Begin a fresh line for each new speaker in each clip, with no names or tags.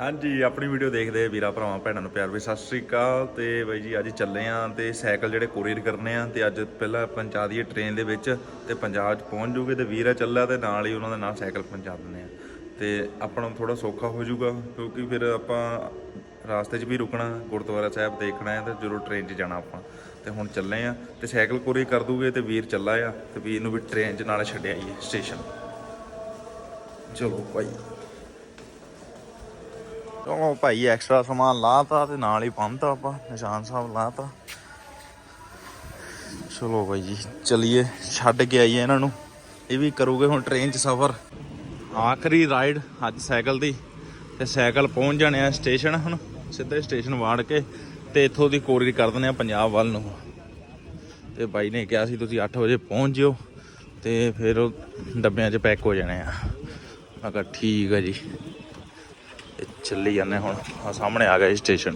ਹਾਂਜੀ, ਆਪਣੀ ਵੀਡੀਓ ਦੇਖਦੇ ਵੀਰਾ ਭਰਾਵਾਂ, ਭੈਣਾਂ ਨੂੰ ਪਿਆਰ ਵੀ। ਸਤਿ ਸ੍ਰੀ ਅਕਾਲ ਤੇ ਬਾਈ ਜੀ, ਅੱਜ ਚੱਲੇ ਆ ਤੇ ਸਾਈਕਲ ਜਿਹੜੇ ਕੋਰੀਅਰ ਕਰਨੇ ਆ ਤੇ ਅੱਜ ਪਹਿਲਾਂ ਪਹੁੰਚਾ ਦਈਏ ਟ੍ਰੇਨ ਦੇ ਵਿੱਚ ਤੇ ਪੰਜਾਬ 'ਚ ਪਹੁੰਚ ਜੂਗੇ ਤੇ ਵੀਰਾ ਚੱਲਿਆ ਤੇ ਨਾਲ ਹੀ ਉਹਨਾਂ ਦੇ ਨਾਲ ਸਾਈਕਲ ਪਹੁੰਚਾ ਦਿੰਦੇ ਆ। ਤੇ ਆਪਾਂ ਨੂੰ ਥੋੜਾ ਸੌਖਾ ਹੋ ਜਾਊਗਾ ਕਿਉਂਕਿ ਫਿਰ ਆਪਾਂ ਰਾਸਤੇ 'ਚ ਵੀ ਰੁਕਣਾ, ਗੁਰਦੁਆਰਾ ਸਾਹਿਬ ਦੇਖਣਾ ਹੈ ਤੇ ਜਦੋਂ ਟ੍ਰੇਨ 'ਚ ਜਾਣਾ ਆਪਾਂ। ਤੇ ਹੁਣ ਚੱਲੇ ਆ ਤੇ ਸਾਈਕਲ ਕੋਰੀਅਰ ਕਰ ਦੂਗੇ ਤੇ ਵੀਰ ਚੱਲਾ ਆ ਤੇ ਵੀਰ ਨੂੰ ਵੀ ਟ੍ਰੇਨ 'ਚ ਨਾਲ ਛੱਡਿਆ ਹੀ ਸਟੇਸ਼ਨ ਚਲੋ ਭਾਈ ਚਲੋ ਭਾਈ ਐਕਸਟਰਾ ਸਮਾਨ ਲਾਤਾ ਤੇ ਨਾਲ ਹੀ ਪੰਨਤਾ ਆਪਾਂ, ਨਿਸ਼ਾਨ ਸਾਹਿਬ ਲਾਤਾ। ਚਲੋ ਭਾਈ ਜੀ, ਚਲਿਏ, ਛੱਡ ਕੇ ਆਈਏ ਇਹਨਾਂ ਨੂੰ। ਇਹ ਵੀ ਕਰੂਗੇ ਹੁਣ ਟ੍ਰੇਨ 'ਚ ਸਫ਼ਰ। ਆਖਰੀ ਰਾਈਡ ਅੱਜ ਸਾਈਕਲ ਦੀ, ਤੇ ਸਾਈਕਲ ਪਹੁੰਚ ਜਾਣੇ ਆ ਸਟੇਸ਼ਨ ਹੁਣ, ਸਿੱਧੇ ਸਟੇਸ਼ਨ ਵਾੜ ਕੇ, ਤੇ ਇੱਥੋਂ ਦੀ ਕੋਰੀਅਰ ਕਰ ਦਿੰਦੇ ਆ ਪੰਜਾਬ ਵੱਲ ਨੂੰ। ਤੇ ਬਾਈ ਨੇ ਕਿਹਾ ਸੀ ਤੁਸੀਂ 8 ਵਜੇ ਪਹੁੰਚ ਜਿਓ, ਤੇ ਫਿਰ ਉਹ ਡੱਬਿਆਂ 'ਚ ਪੈਕ ਹੋ ਜਾਣੇ ਆ। ਮੈਂ ਕਿਹਾ ਠੀਕ ਆ ਜੀ। ਤੇ ਚੱਲੀ ਜਾਂਦੇ ਹੁਣ। ਆ ਸਾਹਮਣੇ ਆ ਗਿਆ ਸਟੇਸ਼ਨ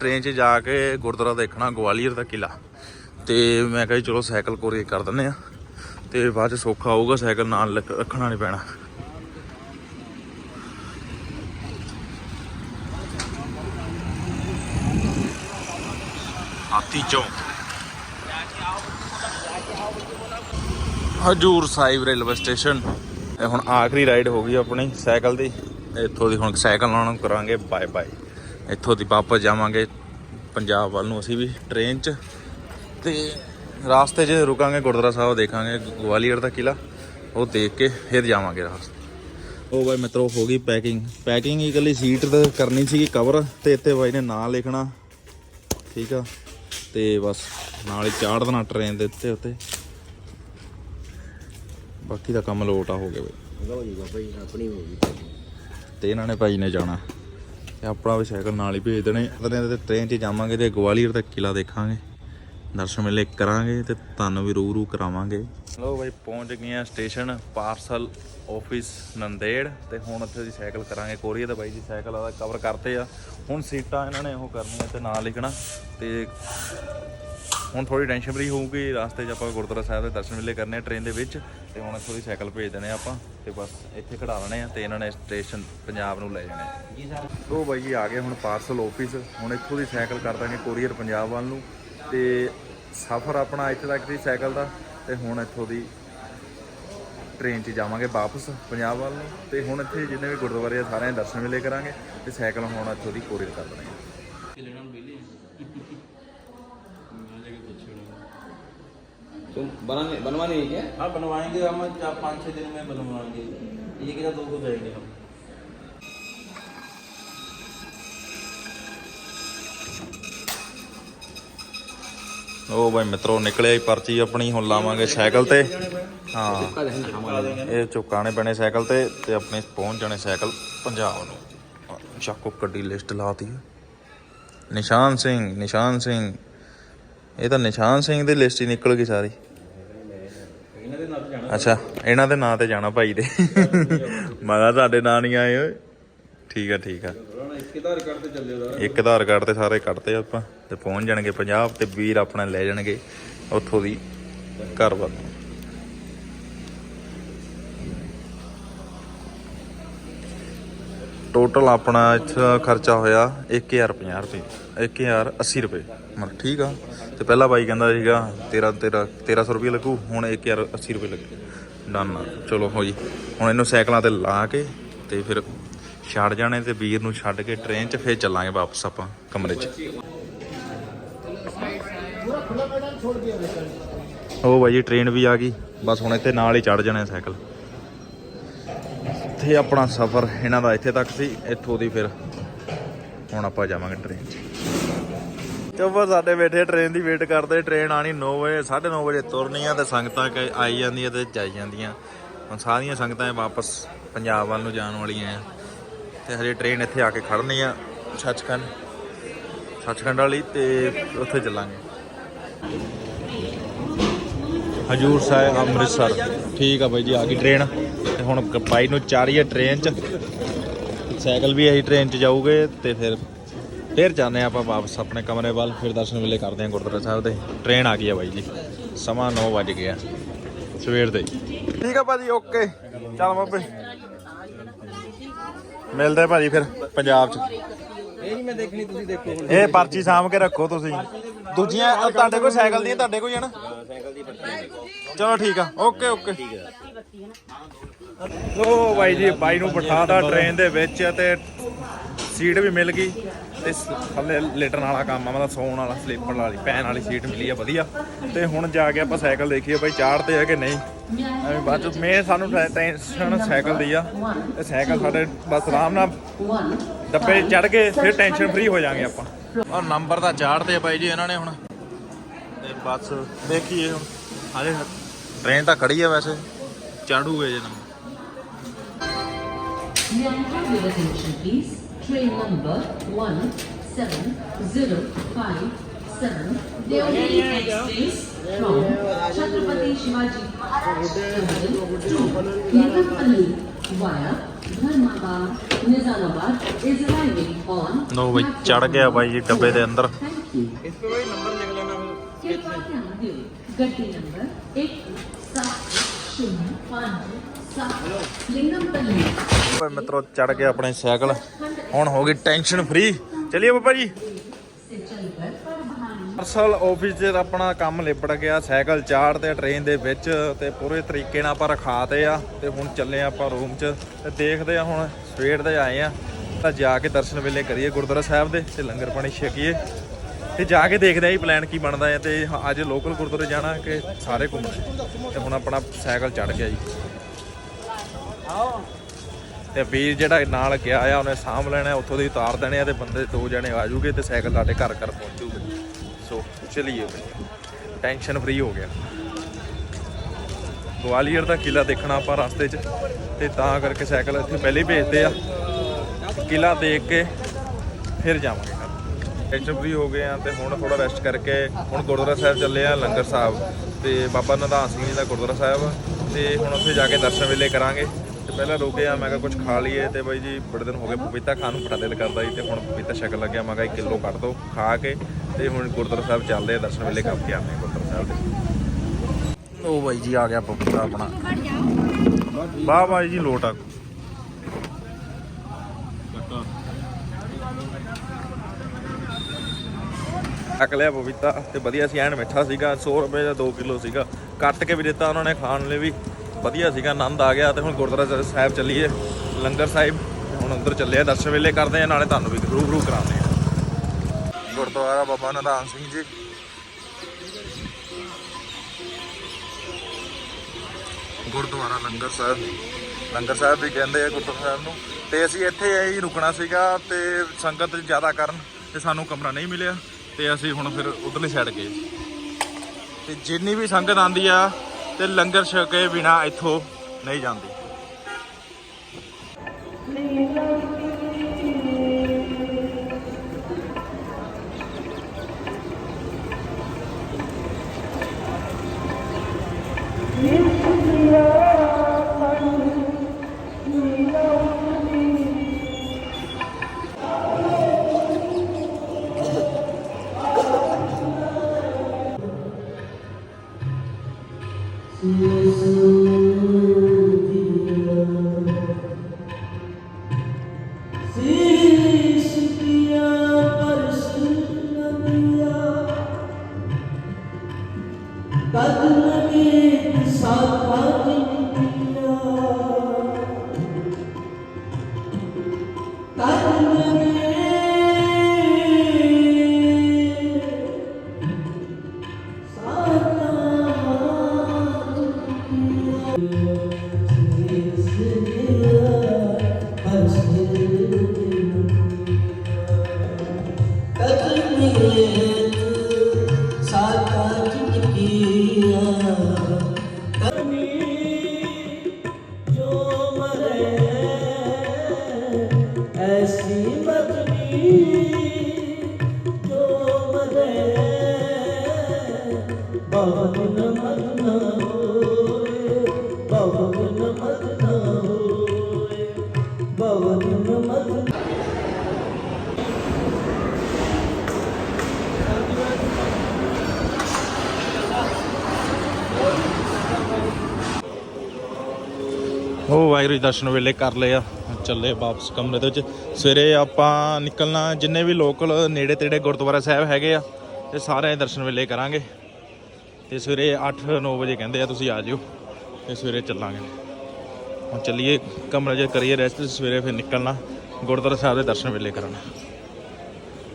ਟ੍ਰੇਨ 'ਚ ਜਾ ਕੇ ਗੁਰਦੁਆਰਾ ਦੇਖਣਾ, ਗਵਾਲੀਅਰ ਦਾ ਕਿਲਾ ਤੇ ਮੈਂ ਕਿਹਾ ਜੀ, ਚਲੋ ਸਾਈਕਲ ਕੋਰੀਅਰ ਕਰ ਦਿੰਦੇ ਆ ਤੇ ਬਾਅਦ 'ਚ ਸੌਖਾ ਹੋਊਗਾ, ਸਾਈਕਲ ਨਾਲ ਰੱਖਣਾ ਨਹੀਂ ਪੈਣਾ। ਹਾਥੀ ਚੌਂਕ। Hazur Sahib railway station. ਇਹ ਹੁਣ ਆਖਰੀ ਰਾਈਡ ਹੋ ਗਈ ਆਪਣੀ ਸਾਈਕਲ ਦੀ। ਇੱਥੋਂ ਦੀ ਹੁਣ ਸਾਈਕਲ ਲਾਉਣ ਕਰਾਂਗੇ ਬਾਏ ਬਾਏ ਇੱਥੋਂ ਦੀ ਵਾਪਸ ਜਾਵਾਂਗੇ ਪੰਜਾਬ ਵੱਲ ਨੂੰ, ਅਸੀਂ ਵੀ ਟ੍ਰੇਨ 'ਚ। ਤੇ ਰਾਸਤੇ 'ਚ ਰੁਕਾਂਗੇ, ਗੁਰਦੁਆਰਾ ਸਾਹਿਬ ਦੇਖਾਂਗੇ, ਗਵਾਲੀਅਰ ਦਾ ਕਿਲਾ ਉਹ ਦੇਖ ਕੇ ਫਿਰ ਜਾਵਾਂਗੇ ਰਾਸਤੇ। ਉਹ ਬਾਈ ਮਿੱਤਰੋ, ਹੋ ਗਈ ਪੈਕਿੰਗ ਪੈਕਿੰਗ ਹੀ ਇਕੱਲੀ ਸੀਟ ਤੇ ਕਰਨੀ ਸੀਗੀ ਕਵਰ ਤੇ ਇੱਥੇ ਬਾਈ ਨੇ ਨਾਂ ਲਿਖਣਾ। ਠੀਕ ਆ। ਤੇ ਬਸ, ਨਾਲ ਹੀ ਚਾੜ ਦੇਣਾ ਟ੍ਰੇਨ ਦੇ ਉੱਤੇ ਉੱਤੇ। ਬਾਕੀ ਦਾ ਕੰਮ ਲੋਟ ਆ, ਹੋ ਗਿਆ ਬਾਈ।
ਹੋ ਜੂਗਾ ਭਾਈ ਆਪਣੀ ਹੋ ਗਈ
ਤੇ ਇਹਨਾਂ ਨੇ ਭਾਈ ਨੇ ਜਾਣਾ। ਤੇ ਆਪਣਾ ਵੀ ਸਾਈਕਲ ਨਾਲ ਹੀ ਭੇਜ ਦੇਣੇ। ਅਗਲੇ ਤੇ ਟ੍ਰੇਨ 'ਚ ਜਾਵਾਂਗੇ ਤੇ ਗਵਾਲੀਅਰ ਦਾ ਕਿਲਾ ਦੇਖਾਂਗੇ। ਦਰਸ਼ਨ ਮੇਲੇ ਕਰਾਂਗੇ ਤੇ ਤੁਹਾਨੂੰ ਵੀ ਰੂਬਰੂ ਕਰਾਵਾਂਗੇ। ਲੋ ਭਾਈ ਪਹੁੰਚ ਗਏ ਆ ਸਟੇਸ਼ਨ ਪਾਰਸਲ ਆਫਿਸ ਨੰਦੇੜ ਤੇ ਹੁਣ ਉੱਥੇ ਅਸੀਂ ਸਾਈਕਲ ਕਰਾਂਗੇ। ਕੋਰੀਆ ਦਾ ਬਾਈ ਜੀ ਸਾਈਕਲ ਆਦਾ ਕਵਰ ਕਰਤੇ ਆ। ਹੁਣ ਸੀਟਾਂ ਇਹਨਾਂ ਨੇ ਉਹ ਕਰਨੀਆਂ ਤੇ ਨਾਂ ਲਿਖਣਾ ਤੇ ਹੁਣ ਥੋੜੀ ਟੈਨਸ਼ਨ ਫਰੀ ਹੋਊਗੀ ਰਾਸਤੇ 'ਚ ਆਪਾਂ ਗੁਰਦੁਆਰਾ ਸਾਹਿਬ ਦੇ ਦਰਸ਼ਨ ਮੇਲੇ ਕਰਨੇ ਆ ਟ੍ਰੇਨ ਦੇ ਵਿੱਚ ਤੇ ਹੁਣ ਇੱਥੋਂ ਦੀ ਸਾਈਕਲ ਭੇਜ ਦੇਣੇ ਆਪਾਂ ਤੇ ਬਸ ਇੱਥੇ ਖੜਾ ਲੈਣੇ ਆ ਤੇ ਇਹਨਾਂ ਨੇ ਸਟੇਸ਼ਨ ਪੰਜਾਬ ਨੂੰ ਲੈ ਜਾਣਾ
ਜੀ ਸਰ।
ਉਹ ਬਾਈ ਜੀ ਆ ਗਏ ਹੁਣ ਪਾਰਸਲ ਆਫਿਸ ਹੁਣ ਇੱਥੋਂ ਦੀ ਸਾਈਕਲ ਕਰ ਦਾਂਗੇ ਕੋਰੀਅਰ ਪੰਜਾਬ ਵੱਲ ਨੂੰ ਤੇ ਸਫ਼ਰ ਆਪਣਾ ਇੱਥੇ ਤੱਕ ਦੀ ਸਾਈਕਲ ਦਾ ਤੇ ਹੁਣ ਇੱਥੋਂ ਦੀ ਟ੍ਰੇਨ 'ਚ ਜਾਵਾਂਗੇ ਵਾਪਸ ਪੰਜਾਬ ਵੱਲ ਨੂੰ ਤੇ ਹੁਣ ਇੱਥੇ ਜਿੰਨੇ ਵੀ ਗੁਰਦੁਆਰੇ ਆ ਸਾਰਿਆਂ ਦੇ ਦਰਸ਼ਨ ਮੇਲੇ ਕਰਾਂਗੇ ਤੇ ਸਾਈਕਲ ਹੁਣ ਇੱਥੋਂ ਦੀ ਕੋਰੀਅਰ ਕਰ ਦਾਂਗੇ
तुम बनाने बनवाने है क्या
हाँ बनवाएंगे हम चार पाँच छः दिन में बनवाएंगे एक या दो को जाएंगे हम
ਉਹ ਬਾਈ ਮਿੱਤਰੋ ਨਿਕਲਿਆ ਹੀ ਪਰਚੀ ਆਪਣੀ ਹੁਣ ਲਾਵਾਂਗੇ ਸਾਈਕਲ ਤੇ ਹਾਂ
का ध्यान हमारा
ਇਹ ਚੁਕਾਣੇ ਪੈਣੇ ਸਾਈਕਲ ਤੇ ਤੇ ਆਪਣੇ ਪਹੁੰਚ ਜਾਣੇ ਸਾਈਕਲ ਪੰਜਾਬ ਨੂੰ ਚੱਕੋ ਕੱਡੀ ਲਿਸਟ ਲਾਤੀ ਹੈ ਨਿਸ਼ਾਨ ਸਿੰਘ ਨਿਸ਼ਾਨ ਸਿੰਘ ਇਹ ਤਾਂ ਨਿਸ਼ਾਨ ਸਿੰਘ ਦੀ ਲਿਸਟ ਹੀ ਨਿਕਲ ਗਈ ਸਾਰੀ
ਇਹਨਾਂ ਦੇ ਨਾਲ ਜਾਣਾ।
ਅੱਛਾ ਇਹਨਾਂ ਦੇ ਨਾਂ ਤੇ ਜਾਣਾ ਭਾਈ ਦੇ। ਮੈਂ ਕਿਹਾ ਤੁਹਾਡੇ ਨਾਂ ਨਹੀਂ ਆਏ ਓਏ। ਠੀਕ ਆ ਠੀਕ ਆ।
ਇੱਕ ਆਧਾਰ ਕਾਰਡ ਤੇ ਚੱਲੇ ਉਹਦਾ
ਇੱਕ ਆਧਾਰ ਕਾਰਡ ਤੇ ਸਾਰੇ ਕੱਢਤੇ ਆਪਾਂ ਤੇ ਪਹੁੰਚ ਜਾਣਗੇ ਪੰਜਾਬ ਤੇ ਵੀਰ ਆਪਣਾ ਲੈ ਜਾਣਗੇ ਉੱਥੋਂ ਦੀ ਘਰ ਵੱਲ। ਟੋਟਲ ਆਪਣਾ ਇੱਥੇ ਖਰਚਾ ਹੋਇਆ 1050 ਰੁਪਏ। 1080 ਰੁਪਏ। ਮਤਲਬ ਠੀਕ ਆ। ਤੇ ਪਹਿਲਾਂ ਬਾਈ ਕਹਿੰਦਾ ਸੀਗਾ 13 13 1300 ਰੁਪਏ ਲੱਗੂ, ਹੁਣ 1080 ਰੁਪਏ ਲੱਗੇ। ਡਨ ਆ। ਚਲੋ ਹੋ ਜੀ। ਹੁਣ ਇਹਨੂੰ ਸਾਈਕਲਾਂ ਤੇ ਲਾ ਕੇ ਤੇ ਫਿਰ ਛੱਡ ਜਾਣੇ ਤੇ ਵੀਰ ਨੂੰ ਛੱਡ ਕੇ ਟ੍ਰੇਨ 'ਚ ਫੇਰ ਚੱਲਾਂਗੇ ਵਾਪਸ ਆਪਾਂ ਕਮਰੇ 'ਚ। ਉਹ ਬਾਈ ਜੀ ਟ੍ਰੇਨ ਵੀ ਆ ਗਈ। ਬਸ ਹੁਣ ਇੱਥੇ ਨਾਲ ਹੀ ਚੜ ਜਾਣੇ ਸਾਈਕਲ। ਇੱਥੇ ਆਪਣਾ ਸਫ਼ਰ ਇਹਨਾਂ ਦਾ ਇੱਥੇ ਤੱਕ ਸੀ, ਇੱਥੋਂ ਦੀ ਫਿਰ ਹੁਣ ਆਪਾਂ ਜਾਵਾਂਗੇ ਟ੍ਰੇਨ 'ਚ। ਚੋਬਰ ਸਾਡੇ ਬੈਠੇ ਟ੍ਰੇਨ ਦੀ ਵੇਟ ਕਰਦੇ ਟ੍ਰੇਨ ਆਣੀ 9 ਵਜੇ 9:30 ਵਜੇ ਤੁਰਨੀ ਆ ਤੇ ਸੰਗਤਾਂ ਕਿ ਆਈ ਜਾਂਦੀਆਂ ਤੇ ਜਾਈ ਜਾਂਦੀਆਂ। ਹੁਣ ਸਾਰੀਆਂ ਸੰਗਤਾਂ ਵਾਪਸ ਪੰਜਾਬ ਵੱਲ ਨੂੰ ਜਾਣ ਵਾਲੀਆਂ ਆ। ਤੇ ਹਜੇ ਟ੍ਰੇਨ ਇੱਥੇ ਆ ਕੇ ਖੜਨੀ ਆ, ਸੱਚਖੰਡ ਸੱਚਖੰਡ ਵਾਲੀ ਤੇ ਉੱਥੇ ਚੱਲਾਂਗੇ। ਹਜੂਰ ਸਾਹਿਬ ਅੰਮ੍ਰਿਤਸਰ, ਠੀਕ ਆ ਬਾਈ ਜੀ, ਆ ਗਈ ਟ੍ਰੇਨ ਤੇ ਹੁਣ ਬਾਈ ਨੂੰ ਚਾਰੀਏ ਟ੍ਰੇਨ 'ਚ। ਸਾਈਕਲ ਵੀ ਅਸੀਂ ਟ੍ਰੇਨ 'ਚ ਜਾਊਗੇ ਤੇ ਫਿਰ ਫਿਰ ਜਾਂਦੇ ਹਾਂ ਆਪਾਂ ਵਾਪਸ ਆਪਣੇ ਕਮਰੇ ਵੱਲ। ਫਿਰ ਦਰਸ਼ਨ ਵੇਲੇ ਕਰਦੇ ਹਾਂ ਗੁਰਦੁਆਰਾ ਸਾਹਿਬ ਦੇ। ਟ੍ਰੇਨ ਆ ਗਈ ਆ ਬਾਈ ਜੀ। ਸਮਾਂ 9 ਵਜ ਗਿਆ। ਸਵੇਰ ਦੇ ਠੀਕ ਆ ਭਾਜੀ, ਓਕੇ। ਚੱਲ ਬਾਬੇ। ਮਿਲਦੇ ਭਾਜੀ ਫਿਰ ਪੰਜਾਬ 'ਚ।
ਇਹ ਨਹੀਂ ਮੈਂ ਦੇਖਣੀ ਤੁਸੀਂ ਦੇਖੋ
ਇਹ ਪਰਚੀ ਸਾਂਭ ਕੇ ਰੱਖੋ ਤੁਸੀਂ। ਦੂਜੀਆਂ ਤੁਹਾਡੇ ਕੋਲ ਸਾਈਕਲ ਦੀਆਂ, ਤੁਹਾਡੇ ਕੋਲ ਹੀ ਆ ਨਾ?
ਸਾਈਕਲ ਦੀ ਪੱਟੀ
ਚਲੋ ਠੀਕ ਆ। Okay okay. ਲੋ ਬਾਈ ਜੀ, ਬਾਈ ਨੂੰ ਬਿਠਾਤਾ ਟ੍ਰੇਨ ਦੇ ਵਿੱਚ ਤੇ ਸੀਟ ਵੀ ਮਿਲ ਗਈ ਤੇ ਥੱਲੇ ਲੇਟਣ ਵਾਲਾ ਕੰਮ ਆ, ਮਤਲਬ ਸੌਣ ਵਾਲਾ ਸਲੀਪਰ ਵਾਲੀ ਪੈਣ ਵਾਲੀ ਸੀਟ ਮਿਲੀ ਆ, ਵਧੀਆ। ਤੇ ਹੁਣ ਜਾ ਕੇ ਆਪਾਂ ਸਾਈਕਲ ਦੇਖੀਏ ਬਾਈ ਚਾੜਦੇ ਆ ਕਿ ਨਹੀਂ। ਐਵੇਂ ਬਾਅਦ ਚ ਮੈਂ ਸਾਨੂੰ ਟੈਨਸ਼ਨ ਸਾਈਕਲ ਦੀ ਆ। ਤੇ ਸਾਈਕਲ ਸਾਡੇ ਬਸ ਆਰਾਮ ਨਾਲ ਡੱਬੇ ਚੜ ਕੇ ਫਿਰ ਟੈਨਸ਼ਨ ਫ੍ਰੀ ਹੋ ਜਾਾਂਗੇ ਆਪਾਂ। ਔਰ ਨੰਬਰ ਤਾਂ ਚਾੜਦੇ ਆ ਬਾਈ ਜੀ ਇਹਨਾਂ ਨੇ ਹੁਣ। ਤੇ ਬਸ ਦੇਖੀਏ ਹੁਣ। ਹਾਲੇ ਟ੍ਰੇਨ ਤਾਂ ਖੜੀ ਆ ਵੈਸੇ। ਚੜੂਗੇ ਜੇ number.
May I have your attention, please? Train number 17057 Deodhari Express from Chhatrapati Shivaji Maharaj Terminal to Nirvapalli via Dharmabad, Nizamabad is arriving on.
No, we चढ़ गया भाई ये
डब्बे के
अंदर इसमें भाई नंबर लिख लेना
कृपया ध्यान दियो गड्डी नंबर एक सात
शून्य पाँच ਪਰ ਮਿੱਤਰੋ ਚੜ ਗਿਆ ਆਪਣੇ ਸਾਈਕਲ। ਹੁਣ ਹੋ ਗਈ ਟੈਨਸ਼ਨ ਫ੍ਰੀ ਚਲੀਏ ਬਾਬਾ ਜੀ। ਅਸਲ ਆਫਿਸ 'ਚ ਆਪਣਾ ਕੰਮ ਲਿਪੜ ਗਿਆ, ਸਾਈਕਲ ਚਾੜ ਤੇ ਟ੍ਰੇਨ ਦੇ ਵਿੱਚ ਤੇ ਪੂਰੇ ਤਰੀਕੇ ਨਾਲ ਆਪਾਂ ਰਖਾਤੇ ਆ ਤੇ ਹੁਣ ਚੱਲੇ ਆਪਾਂ ਰੂਮ 'ਚ ਤੇ ਦੇਖਦੇ ਆ ਹੁਣ ਸਵੇਰ ਦੇ ਆਏ ਆ। ਤਾਂ ਜਾ ਕੇ ਦਰਸ਼ਨ ਵੇਲੇ ਕਰੀਏ ਗੁਰਦੁਆਰਾ ਸਾਹਿਬ ਦੇ ਤੇ ਲੰਗਰ ਪਾਣੀ ਛਕੀਏ। ਤੇ ਜਾ ਕੇ ਦੇਖਦੇ ਆ ਇਹ ਪਲਾਨ ਕੀ ਬਣਦਾ ਹੈ ਤੇ ਅੱਜ ਲੋਕਲ ਗੁਰਦੁਆਰੇ ਜਾਣਾ ਕਿ ਸਾਰੇ ਘੁੰਮਣਾ। ਤੇ ਹੁਣ ਆਪਣਾ ਸਾਈਕਲ ਚੜ ਗਿਆ ਜੀ। ਤੇ ਵੀਰ ਜਿਹੜਾ ਨਾਲ ਗਿਆ ਆ, ਉਹਨੇ ਸਾਂਭ ਲੈਣਾ ਉੱਥੋਂ ਦੀ ਉਤਾਰ ਦੇਣੇ ਆ ਤੇ ਬੰਦੇ ਦੋ ਜਣੇ ਆ ਜੂਗੇ ਤੇ ਸਾਈਕਲ ਸਾਡੇ ਘਰ ਘਰ ਪਹੁੰਚੂਗੇ ਸੋ ਚਲਿਏ ਬਈ। ਟੈਨਸ਼ਨ ਫ੍ਰੀ ਹੋ ਗਿਆ। ਗਵਾਲੀਅਰ ਦਾ ਕਿਲਾ ਦੇਖਣਾ ਆਪਾਂ ਰਸਤੇ 'ਚ, ਤੇ ਤਾਂ ਕਰਕੇ ਸਾਈਕਲ ਇੱਥੇ ਪਹਿਲੇ ਭੇਜਦੇ ਆ। ਕਿਲਾ ਦੇਖ ਕੇ ਫਿਰ ਜਾਵਾਂਗੇ। ਘਰ ਟੈਨਸ਼ਨ ਫ੍ਰੀ ਹੋ ਗਏ ਆ ਤੇ ਹੁਣ ਥੋੜਾ ਰੈਸਟ ਕਰਕੇ ਹੁਣ ਗੁਰਦੁਆਰਾ ਸਾਹਿਬ ਚੱਲੇ ਆ, ਲੰਗਰ ਸਾਹਿਬ ਤੇ ਬਾਬਾ ਨਿਧਾਨ ਸਿੰਘ ਜੀ ਦਾ ਗੁਰਦੁਆਰਾ ਸਾਹਿਬ ਤੇ ਹੁਣ ਉੱਥੇ ਜਾ ਕੇ ਦਰਸ਼ਨ ਵੇਲੇ ਕਰਾਂਗੇ। ਤੇ ਪਹਿਲਾਂ ਰੁਕੇ ਆ ਮੈਂ ਕਿਹਾ ਕੁਝ ਖਾ ਲਈਏ ਤੇ ਬਾਈ ਜੀ ਬੜੇ ਦਿਨ ਹੋ ਗਏ ਪਪੀਤਾ ਖਾਣ ਨੂੰ ਬੜਾ ਦਿਲ ਕਰਦਾ ਜੀ ਤੇ ਹੁਣ ਪਪੀਤਾ ਛਕ ਲੱਗਿਆ, ਮੈਂ ਕਿਹਾ 1 ਕਿਲੋ ਕੱਢ ਦੋ ਖਾ ਕੇ ਤੇ ਹੁਣ ਗੁਰਦੁਆਰਾ ਸਾਹਿਬ ਚੱਲਦੇ ਆ, ਦਰਸ਼ਨ ਵੇਲੇ ਕਰਕੇ ਆਉਂਦੇ ਆ ਗੁਰਦੁਆਰਾ ਸਾਹਿਬ ਦੇ। ਉਹ ਬਾਈ ਜੀ ਆ ਗਿਆ ਪਪੀਤਾ ਆਪਣਾ। ਵਾਹ ਬਾਈ ਜੀ ਲੋਟ ਆ। ਚੱਕ ਲਿਆ ਪਪੀਤਾ ਤੇ ਵਧੀਆ ਸੀ, ਐਨ ਮਿੱਠਾ ਸੀਗਾ 100 ਰੁਪਏ ਦਾ 2 ਕਿਲੋ ਸੀਗਾ। ਕੱਟ ਕੇ ਵੀ ਦਿੱਤਾ ਉਹਨਾਂ ਨੇ ਖਾਣ ਲਈ ਵੀ। ਵਧੀਆ ਸੀਗਾ, ਆਨੰਦ ਆ ਗਿਆ ਤੇ ਹੁਣ ਗੁਰਦੁਆਰਾ ਸਾਹਿਬ ਚੱਲੀਏ, ਲੰਗਰ ਸਾਹਿਬ। ਹੁਣ ਅੰਦਰ ਚੱਲੇ ਆ, ਦਰਸ਼ਨ ਵੇਲੇ ਕਰਦੇ ਆ, ਨਾਲੇ ਤੁਹਾਨੂੰ ਵੀ ਰੂਬਰੂ ਕਰਾਉਂਦੇ ਆ। ਗੁਰਦੁਆਰਾ ਬਾਬਾ ਨਿਧਾਨ ਸਿੰਘ ਜੀ। ਗੁਰਦੁਆਰਾ ਲੰਗਰ ਸਾਹਿਬ। ਲੰਗਰ ਸਾਹਿਬ ਵੀ ਕਹਿੰਦੇ ਆ ਗੁਰਦੁਆਰਾ ਸਾਹਿਬ ਨੂੰ। ਤੇ ਅਸੀਂ ਇੱਥੇ ਹੀ ਰੁਕਣਾ ਸੀਗਾ ਤੇ ਸੰਗਤ ਜ਼ਿਆਦਾ ਕਰਨ ਤੇ ਸਾਨੂੰ ਕਮਰਾ ਨਹੀਂ ਮਿਲਿਆ। ਤੇ ਅਸੀਂ ਹੁਣ ਫਿਰ ਉਧਰਲੀ ਸਾਈਡ ਗਏ। ਤੇ ਜਿੰਨੀ ਵੀ ਸੰਗਤ ਆਂਦੀ ਆ ਤੇ ਲੰਗਰ ਛਕੇ ਬਿਨਾ ਇੱਥੋਂ ਨਹੀਂ ਜਾਂਦੇ। love. ਵਾਹਿਗੁਰੂ ਦਰਸ਼ਨ ਵੇਲੇ ਕਰ ਲਏ ਆ। ਚੱਲੇ ਵਾਪਸ ਕਮਰੇ ਦੇ ਵਿੱਚ। ਸਵੇਰੇ ਆਪਾਂ ਨਿਕਲਣਾ, ਜਿੰਨੇ ਵੀ ਲੋਕਲ ਨੇੜੇ ਤੇੜੇ ਗੁਰਦੁਆਰਾ ਸਾਹਿਬ ਹੈਗੇ ਆ ਤੇ ਸਾਰੇ ਦਰਸ਼ਨ ਵੇਲੇ ਕਰਾਂਗੇ। ਤੇ ਸਵੇਰੇ 8-9 ਵਜੇ ਕਹਿੰਦੇ ਆ, ਤੁਸੀਂ ਆ ਜਿਓ। ਤੇ ਸਵੇਰੇ ਚੱਲਾਂਗੇ। ਹੁਣ ਚੱਲੀਏ, ਕਮਰੇ 'ਚ ਕਰੀਏ ਰੈਸਟ ਸਵੇਰੇ ਫਿਰ ਨਿਕਲਣਾ, ਗੁਰਦੁਆਰਾ ਸਾਹਿਬ ਦੇ ਦਰਸ਼ਨ ਵੇਲੇ ਕਰਨਾ